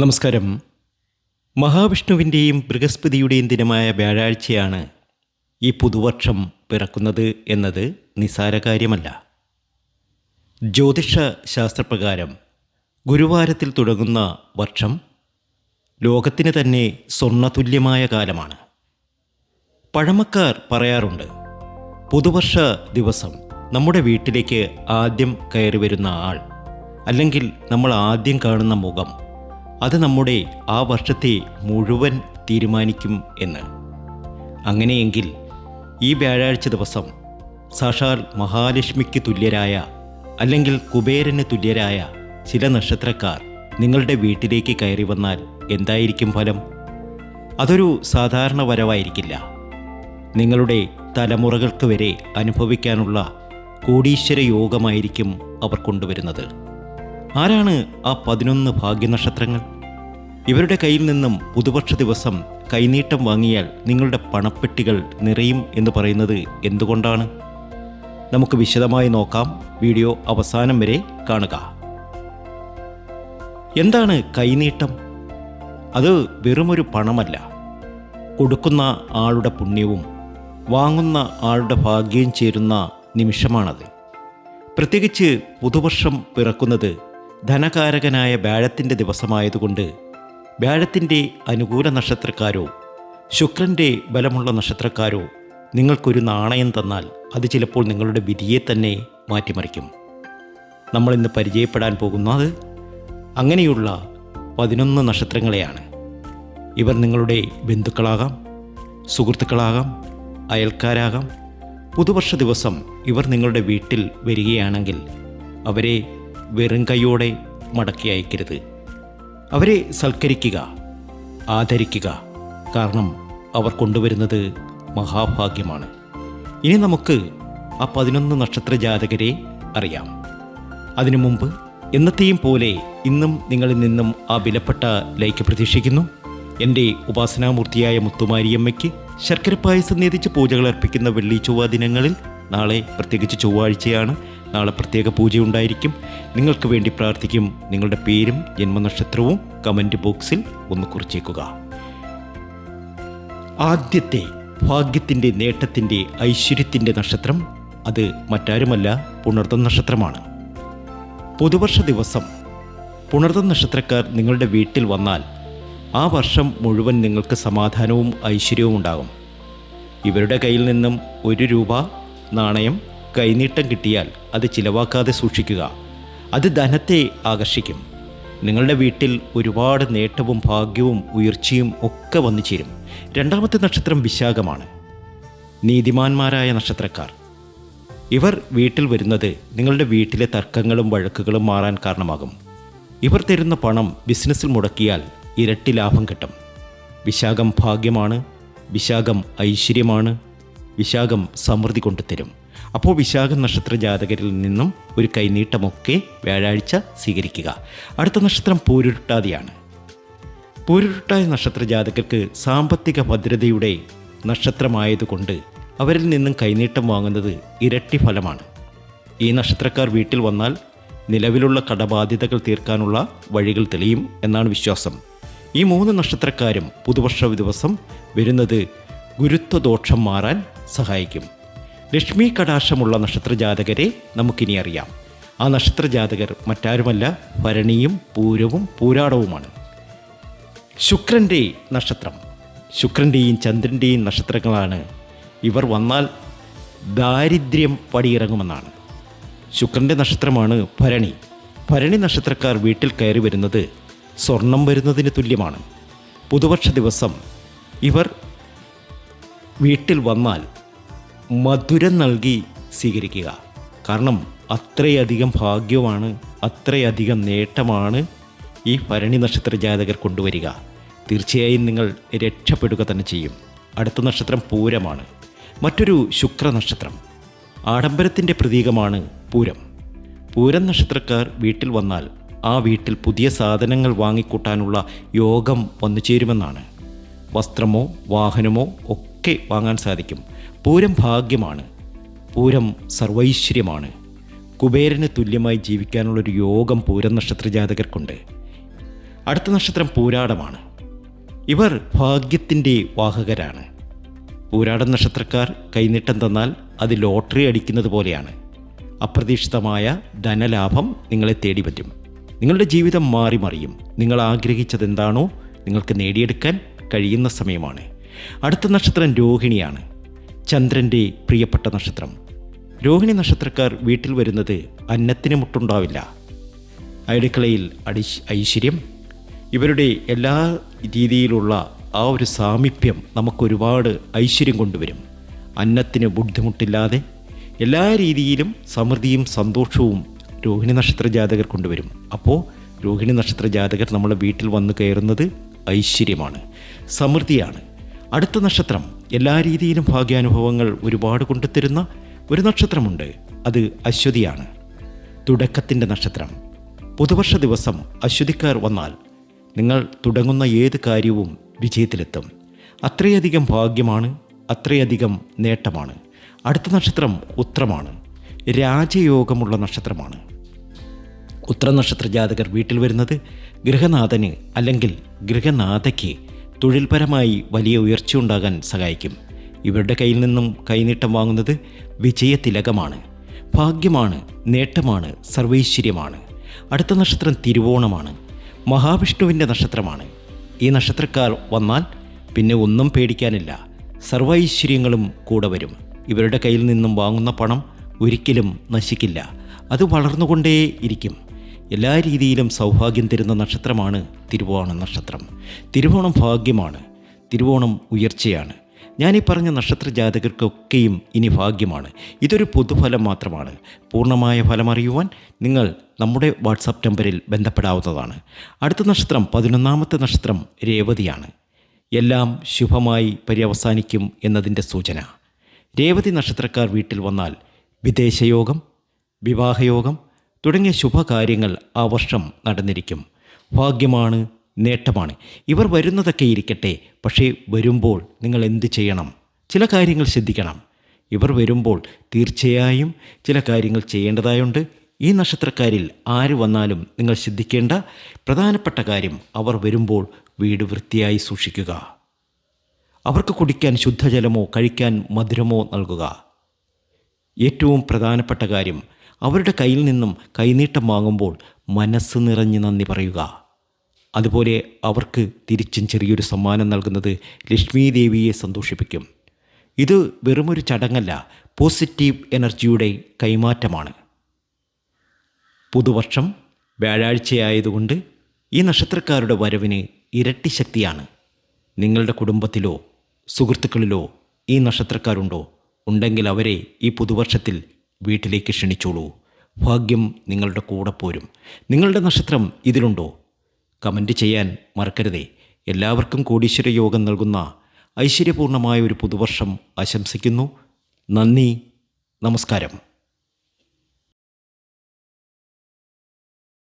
നമസ്കാരം. മഹാവിഷ്ണുവിന്റെയും ബൃഹസ്പതിയുടെയും ദിനമായ വ്യാഴാഴ്ചയാണ് ഈ പുതുവർഷം പിറക്കുന്നത് എന്നത് നിസാര കാര്യമല്ല. ജ്യോതിഷ ശാസ്ത്രപ്രകാരം ഗുരുവാരത്തിൽ തുടങ്ങുന്ന വർഷം ലോകത്തിന് തന്നെ സ്വർണതുല്യമായ കാലമാണ്. പഴമക്കാർ പറയാറുണ്ട് പുതുവർഷ ദിവസം നമ്മുടെ വീട്ടിലേക്ക് ആദ്യം കയറി വരുന്ന ആൾ അല്ലെങ്കിൽ നമ്മൾ ആദ്യം കാണുന്ന മുഖം അത് നമ്മുടെ ആ വർഷത്തെ മുഴുവൻ തീരുമാനിക്കും എന്ന്. അങ്ങനെയെങ്കിൽ ഈ വ്യാഴാഴ്ച ദിവസം സാക്ഷാൽ മഹാലക്ഷ്മിക്ക് തുല്യരായ അല്ലെങ്കിൽ കുബേരന് തുല്യരായ ചില നക്ഷത്രക്കാർ നിങ്ങളുടെ വീട്ടിലേക്ക് കയറി വന്നാൽ എന്തായിരിക്കും ഫലം? അതൊരു സാധാരണ വരവായിരിക്കില്ല. നിങ്ങളുടെ തലമുറകൾക്ക് വരെ അനുഭവിക്കാനുള്ള കോടീശ്വര യോഗമായിരിക്കും അവർ കൊണ്ടുവരുന്നത്. ആരാണ് ആ പതിനൊന്ന് ഭാഗ്യനക്ഷത്രങ്ങൾ? ഇവരുടെ കയ്യിൽ നിന്നും പുതുപക്ഷ ദിവസം കൈനീട്ടം വാങ്ങിയാൽ നിങ്ങളുടെ പണപ്പെട്ടികൾ നിറയും എന്ന് പറയുന്നത് എന്തുകൊണ്ടാണ്? നമുക്ക് വിശദമായി നോക്കാം. വീഡിയോ അവസാനം വരെ കാണുക. എന്താണ് കൈനീട്ടം? അത് വെറുമൊരു പണമല്ല. കൊടുക്കുന്ന ആളുടെ പുണ്യവും വാങ്ങുന്ന ആളുടെ ഭാഗ്യവും ചേരുന്ന നിമിഷമാണത്. പ്രത്യേകിച്ച് പുതുവർഷം പിറക്കുന്നത് ധനകാരകനായ വ്യാഴത്തിന്റെ ദിവസമായതുകൊണ്ട് വ്യാഴത്തിന്റെ അനുകൂല നക്ഷത്രക്കാരോ ശുക്രന്റെ ബലമുള്ള നക്ഷത്രക്കാരോ നിങ്ങൾക്കൊരു നാണയം തന്നാൽ അത് ചിലപ്പോൾ നിങ്ങളുടെ വിധിയെ തന്നെ മാറ്റിമറിക്കും. നമ്മളിന്ന് പരിചയപ്പെടാൻ പോകുന്നത് അങ്ങനെയുള്ള പതിനൊന്ന് നക്ഷത്രങ്ങളെയാണ്. ഇവർ നിങ്ങളുടെ ബന്ധുക്കളാകാം സുഹൃത്തുക്കളാകാം അയൽക്കാരാകാം. പുതുവർഷ ദിവസം ഇവർ നിങ്ങളുടെ വീട്ടിൽ വരികയാണെങ്കിൽ അവരെ വെറും കൈയോടെ മടക്കി അയക്കരുത്. അവരെ സൽക്കരിക്കുക ആദരിക്കുക. കാരണം അവർ കൊണ്ടുവരുന്നത് മഹാഭാഗ്യമാണ്. ഇനി നമുക്ക് ആ പതിനൊന്ന് നക്ഷത്ര ജാതകരെ അറിയാം. അതിനു മുമ്പ് എന്നത്തെയും പോലെ ഇന്നും നിങ്ങളിൽ നിന്നും ആ വിലപ്പെട്ട ലൈക്ക് പ്രതീക്ഷിക്കുന്നു. എന്റെ ഉപാസനാമൂർത്തിയായ മുത്തുമാരിയമ്മയ്ക്ക് ശർക്കര പായസം നേതിച്ച് പൂജകൾ അർപ്പിക്കുന്ന വെള്ളി ചൊവ്വ ദിനങ്ങളിൽ നാളെ പ്രത്യേകിച്ച് ചൊവ്വാഴ്ചയാണ്. നാളെ പ്രത്യേക പൂജ ഉണ്ടായിരിക്കും നിങ്ങൾക്ക് വേണ്ടി പ്രാർത്ഥിക്കും നിങ്ങളുടെ പേരും ജന്മനക്ഷത്രവും കമന്റ് ബോക്സിൽ ഒന്ന് കുറിച്ചേക്കുക. ആദ്യത്തെ ഭാഗ്യത്തിന്റെ നേട്ടത്തിന്റെ ഐശ്വര്യത്തിന്റെ നക്ഷത്രം അത് മറ്റാരുമല്ല പുണർത്തം നക്ഷത്രമാണ്. പുതുവർഷ ദിവസം പുണർത്തം നക്ഷത്രക്കാർ നിങ്ങളുടെ വീട്ടിൽ വന്നാൽ ആ വർഷം മുഴുവൻ നിങ്ങൾക്ക് സമാധാനവും ഐശ്വര്യവും ഉണ്ടാകും. ഇവരുടെ കയ്യിൽ നിന്നും ഒരു രൂപ നാണയം കൈനീട്ടം കിട്ടിയാൽ അത് ചിലവാക്കാതെ സൂക്ഷിക്കുക. അത് ധനത്തെ ആകർഷിക്കും. നിങ്ങളുടെ വീട്ടിൽ ഒരുപാട് നേട്ടവും ഭാഗ്യവും ഉയർച്ചയും ഒക്കെ വന്നു ചേരും രണ്ടാമത്തെ നക്ഷത്രം വിശാഖമാണ്. നീതിമാന്മാരായ നക്ഷത്രക്കാർ. ഇവർ വീട്ടിൽ വരുന്നത് നിങ്ങളുടെ വീട്ടിലെ തർക്കങ്ങളും വഴക്കുകളും മാറാൻ കാരണമാകും. ഇവർ തരുന്ന പണം ബിസിനസ്സിൽ മുടക്കിയാൽ ഇരട്ടി ലാഭം കിട്ടും. വിശാഖം ഭാഗ്യമാണ്. വിശാഖം ഐശ്വര്യമാണ്. വിശാഖം സമൃദ്ധി കൊണ്ടുതരും. അപ്പോൾ വിശാഖ നക്ഷത്ര ജാതകരിൽ നിന്നും ഒരു കൈനീട്ടമൊക്കെ വ്യാഴാഴ്ച സ്വീകരിക്കുക. അടുത്ത നക്ഷത്രം പൂരുരുട്ടാതിയാണ്. പൂരുരുട്ടായ നക്ഷത്ര ജാതകർക്ക് സാമ്പത്തിക ഭദ്രതയുടെ നക്ഷത്രമായതുകൊണ്ട് അവരിൽ നിന്നും കൈനീട്ടം വാങ്ങുന്നത് ഇരട്ടി ഫലമാണ്. ഈ നക്ഷത്രക്കാർ വീട്ടിൽ വന്നാൽ നിലവിലുള്ള കടബാധ്യതകൾ തീർക്കാനുള്ള വഴികൾ തെളിയും എന്നാണ് വിശ്വാസം. ഈ മൂന്ന് നക്ഷത്രക്കാരും പുതുവർഷ ദിവസം വരുന്നത് ഗുരുത്വദോഷം മാറാൻ സഹായിക്കും. ലക്ഷ്മി കടാക്ഷമുള്ള നക്ഷത്രജാതകരെ നമുക്കിനി അറിയാം. ആ നക്ഷത്രജാതകർ മറ്റാരുമല്ല ഭരണിയും പൂരവും പൂരാടവുമാണ്. ശുക്രന്റെ നക്ഷത്രം. ശുക്രന്റെയും ചന്ദ്രന്റെയും നക്ഷത്രങ്ങളാണ്. ഇവർ വന്നാൽ ദാരിദ്ര്യം പടിയിറങ്ങുമെന്നാണ്. ശുക്രന്റെ നക്ഷത്രമാണ് ഭരണി. ഭരണി നക്ഷത്രക്കാർ വീട്ടിൽ കയറി വരുന്നത് സ്വർണം വരുന്നതിന് തുല്യമാണ്. പുതുവർഷ ദിവസം ഇവർ വീട്ടിൽ വന്നാൽ മധുരം നൽകി സ്വീകരിക്കുക. കാരണം അത്രയധികം ഭാഗ്യമാണ് അത്രയധികം നേട്ടമാണ് ഈ ഭരണി നക്ഷത്ര ജാതകർ കൊണ്ടുവരിക. തീർച്ചയായും നിങ്ങൾ രക്ഷപ്പെടുക തന്നെ ചെയ്യും. അടുത്ത നക്ഷത്രം പൂരമാണ്. മറ്റൊരു ശുക്ര നക്ഷത്രം. ആഡംബരത്തിന്റെ പ്രതീകമാണ് പൂരം. പൂരം നക്ഷത്രക്കാർ വീട്ടിൽ വന്നാൽ ആ വീട്ടിൽ പുതിയ സാധനങ്ങൾ വാങ്ങിക്കൂട്ടാനുള്ള യോഗം വന്നു ചേരുമെന്നാണ് വസ്ത്രമോ വാഹനമോ ഒക്കെ വാങ്ങാൻ സാധിക്കും. പൂരം ഭാഗ്യമാണ്. പൂരം സർവൈശ്വര്യമാണ് കുബേരന് തുല്യമായി ജീവിക്കാനുള്ളൊരു യോഗം പൂരം നക്ഷത്ര ജാതകർക്കുണ്ട് അടുത്ത നക്ഷത്രം പൂരാടമാണ്. ഇവർ ഭാഗ്യത്തിന്റെ വാഹകരാണ്. പൂരാടം നക്ഷത്രക്കാർ കൈനീട്ടം തന്നാൽ അത് ലോട്ടറി അടിക്കുന്നത് പോലെയാണ്. അപ്രതീക്ഷിതമായ ധനലാഭം നിങ്ങളെ തേടി പറ്റും. നിങ്ങളുടെ ജീവിതം മാറി മറിയും നിങ്ങൾ ആഗ്രഹിച്ചതെന്താണോ നിങ്ങൾക്ക് നേടിയെടുക്കാൻ കഴിയുന്ന സമയമാണ്. അടുത്ത നക്ഷത്രം രോഹിണിയാണ്. ചന്ദ്രന്റെ പ്രിയപ്പെട്ട നക്ഷത്രം. രോഹിണി നക്ഷത്രക്കാർ വീട്ടിൽ വരുന്നത് അന്നത്തിന് മുട്ടുണ്ടാവില്ല. അടുക്കളയിൽ അടി ഐശ്വര്യം. ഇവരുടെ എല്ലാ രീതിയിലുള്ള ആ ഒരു സാമീപ്യം നമുക്കൊരുപാട് ഐശ്വര്യം കൊണ്ടുവരും. അന്നത്തിന് ബുദ്ധിമുട്ടില്ലാതെ എല്ലാ രീതിയിലും സമൃദ്ധിയും സന്തോഷവും രോഹിണി നക്ഷത്ര ജാതകർ കൊണ്ടുവരും. അപ്പോൾ രോഹിണി നക്ഷത്ര ജാതകർ നമ്മളെ വീട്ടിൽ വന്നു കയറുന്നത് ഐശ്വര്യമാണ്. സമൃദ്ധിയാണ്. അടുത്ത നക്ഷത്രം എല്ലാ രീതിയിലും ഭാഗ്യാനുഭവങ്ങൾ ഒരുപാട് കൊണ്ടുത്തരുന്ന ഒരു നക്ഷത്രമുണ്ട്. അത് അശ്വതിയാണ്. തുടക്കത്തിന്റെ നക്ഷത്രം. പുതുവർഷ ദിവസം അശ്വതിക്കാർ വന്നാൽ നിങ്ങൾ തുടങ്ങുന്ന ഏത് കാര്യവും വിജയത്തിലെത്തും. അത്രയധികം ഭാഗ്യമാണ് അത്രയധികം നേട്ടമാണ്. അടുത്ത നക്ഷത്രം ഉത്രമാണ്. രാജയോഗമുള്ള നക്ഷത്രമാണ്. ഉത്ര നക്ഷത്ര ജാതകർ വീട്ടിൽ വരുന്നത് ഗൃഹനാഥന് അല്ലെങ്കിൽ ഗൃഹനാഥയ്ക്ക് തൊഴിൽപരമായി വലിയ ഉയർച്ചയുണ്ടാകാൻ സഹായിക്കും. ഇവരുടെ കയ്യിൽ നിന്നും കൈനീട്ടം വാങ്ങുന്നത് വിജയതിലകമാണ് ഭാഗ്യമാണ് നേട്ടമാണ് സർവൈശ്വര്യമാണ്. അടുത്ത നക്ഷത്രം തിരുവോണമാണ്. മഹാവിഷ്ണുവിന്റെ നക്ഷത്രമാണ്. ഈ നക്ഷത്രക്കാർ വന്നാൽ പിന്നെ ഒന്നും പേടിക്കാനില്ല. സർവൈശ്വര്യങ്ങളും കൂടെ വരും. ഇവരുടെ കയ്യിൽ നിന്നും വാങ്ങുന്ന പണം ഒരിക്കലും നശിക്കില്ല. അത് വളർന്നുകൊണ്ടേ ഇരിക്കും എല്ലാ രീതിയിലും സൗഭാഗ്യം തരുന്ന നക്ഷത്രമാണ് തിരുവോണ നക്ഷത്രം. തിരുവോണം ഭാഗ്യമാണ് തിരുവോണം ഉയർച്ചയാണ്. ഈ പറഞ്ഞ നക്ഷത്ര ജാതകർക്കൊക്കെയും ഇനി ഭാഗ്യമാണ്. ഇതൊരു പൊതുഫലം മാത്രമാണ്. പൂർണമായ ഫലമറിയുവാൻ നിങ്ങൾ നമ്മുടെ വാട്സാപ്പ് നമ്പറിൽ ബന്ധപ്പെടാവുന്നതാണ്. അടുത്ത നക്ഷത്രം പതിനൊന്നാമത്തെ നക്ഷത്രം രേവതിയാണ്. എല്ലാം ശുഭമായി പര്യവസാനിക്കും എന്നതിന്റെ സൂചന. രേവതി നക്ഷത്രക്കാർ വീട്ടിൽ വന്നാൽ വിദേശയോഗം വിവാഹയോഗം തുടങ്ങിയ ശുഭകാര്യങ്ങൾ ആ വർഷം നടന്നിരിക്കും. ഭാഗ്യമാണ് നേട്ടമാണ്. ഇവർ വരുന്നതൊക്കെ ഇരിക്കട്ടെ പക്ഷേ വരുമ്പോൾ നിങ്ങൾ എന്ത് ചെയ്യണം? ചില കാര്യങ്ങൾ ശ്രദ്ധിക്കണം. ഇവർ വരുമ്പോൾ തീർച്ചയായും ചില കാര്യങ്ങൾ ചെയ്യേണ്ടതായുണ്ട്. ഈ നക്ഷത്രക്കാരിൽ ആര് വന്നാലും നിങ്ങൾ ശ്രദ്ധിക്കേണ്ട പ്രധാനപ്പെട്ട കാര്യം അവർ വരുമ്പോൾ വീട് വൃത്തിയായി സൂക്ഷിക്കുക. അവർക്ക് കുടിക്കാൻ ശുദ്ധജലമോ കഴിക്കാൻ മധുരമോ നൽകുക. ഏറ്റവും പ്രധാനപ്പെട്ട കാര്യം അവരുടെ കയ്യിൽ നിന്നും കൈനീട്ടം വാങ്ങുമ്പോൾ മനസ്സ് നിറഞ്ഞ് നന്ദി പറയുക. അതുപോലെ അവർക്ക് തിരിച്ചും ചെറിയൊരു സമ്മാനം നൽകുന്നത് ലക്ഷ്മി ദേവിയെ സന്തോഷിപ്പിക്കും. ഇത് വെറുമൊരു ചടങ്ങല്ല പോസിറ്റീവ് എനർജിയുടെ കൈമാറ്റമാണ്. പുതുവർഷം വ്യാഴാഴ്ചയായതുകൊണ്ട് ഈ നക്ഷത്രക്കാരുടെ വരവിന് ഇരട്ടി ശക്തിയാണ്. നിങ്ങളുടെ കുടുംബത്തിലോ സുഹൃത്തുക്കളിലോ ഈ നക്ഷത്രക്കാരുണ്ടോ? ഉണ്ടെങ്കിൽ അവരെ ഈ പുതുവർഷത്തിൽ വീട്ടിലേക്ക് ക്ഷണിച്ചോളൂ. ഭാഗ്യം നിങ്ങളുടെ കൂടെ പോരും. നിങ്ങളുടെ നക്ഷത്രം ഇതിലുണ്ടോ? കമന്റ് ചെയ്യാൻ മറക്കരുതേ. എല്ലാവർക്കും കോടീശ്വര യോഗം നൽകുന്ന ഐശ്വര്യപൂർണമായ ഒരു പുതുവർഷം ആശംസിക്കുന്നു. നന്ദി. നമസ്കാരം.